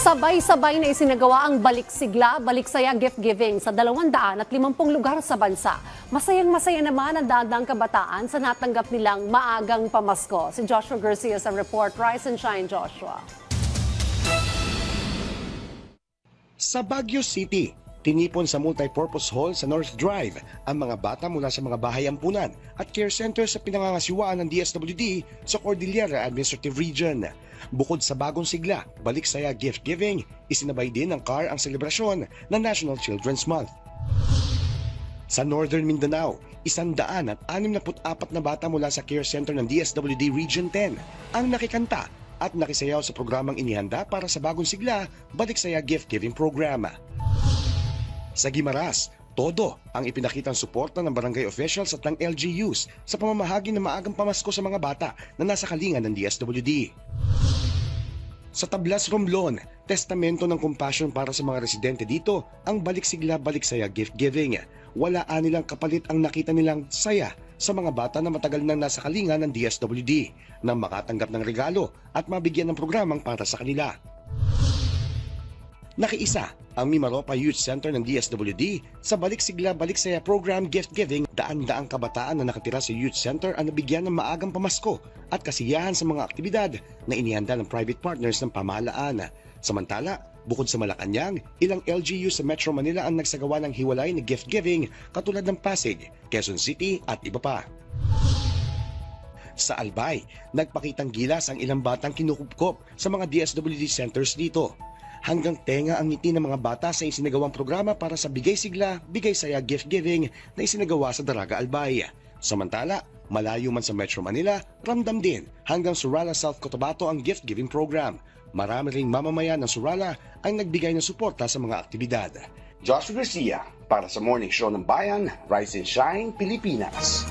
Sabay-sabay na isinagawa ang balik sigla, balik saya gift giving sa 250 lugar sa bansa. Masayang masaya naman ang daang kabataan sa natanggap nilang maagang pamasko. Si Joshua Garcia sa report. Rise and shine, Joshua. Sa Baguio City, tinipon sa multipurpose hall sa North Drive ang mga bata mula sa mga bahay ampunan at care center sa pinangangasiwaan ng DSWD sa Cordillera Administrative Region. Bukod sa bagong sigla, balik saya gift giving, isinabay din ng CAR ang selebrasyon ng National Children's Month. Sa Northern Mindanao, isandaan at 64 na bata mula sa care center ng DSWD Region 10 ang nakikanta at nakisayaw sa programang inihanda para sa bagong sigla, Balik Saya Gift Giving Program. Sa Gimaras, todo ang ipinakitang suporta ng barangay officials at ng LGUs sa pamamahagi ng maagang pamasko sa mga bata na nasa kalingan ng DSWD. Sa Tablas Romblon, testamento ng compassion para sa mga residente dito ang balik sigla balik saya gift giving. Wala nilang kapalit ang nakita nilang saya sa mga bata na matagal nang nasa kalinga ng DSWD nang makatanggap ng regalo at mabigyan ng programang para sa kanila. Nakiisa ang Mimaropa Youth Center ng DSWD sa Balik Sigla Balik Saya Program Gift Giving. Daan-daang kabataan na nakatira sa Youth Center ang nabigyan ng maagang pamasko at kasiyahan sa mga aktibidad na inihanda ng private partners ng pamahalaan. Samantala, bukod sa Malacanang, ilang LGU sa Metro Manila ang nagsagawa ng hiwalay na gift giving katulad ng Pasig, Quezon City at iba pa. Sa Albay, nagpakitang gilas ang ilang batang kinukupkop sa mga DSWD centers dito. Hanggang tenga ang ngiti ng mga bata sa isinagawang programa para sa Bigay Sigla, Bigay Saya Gift Giving na isinagawa sa Daraga Albay. Samantala, malayo man sa Metro Manila, ramdam din hanggang Surala South Cotabato ang gift giving program. Marami ring mamamayan ng Surala ang nagbigay ng suporta sa mga aktibidad. Joshua Garcia para sa Morning Show ng Bayan, Rise and Shine, Pilipinas.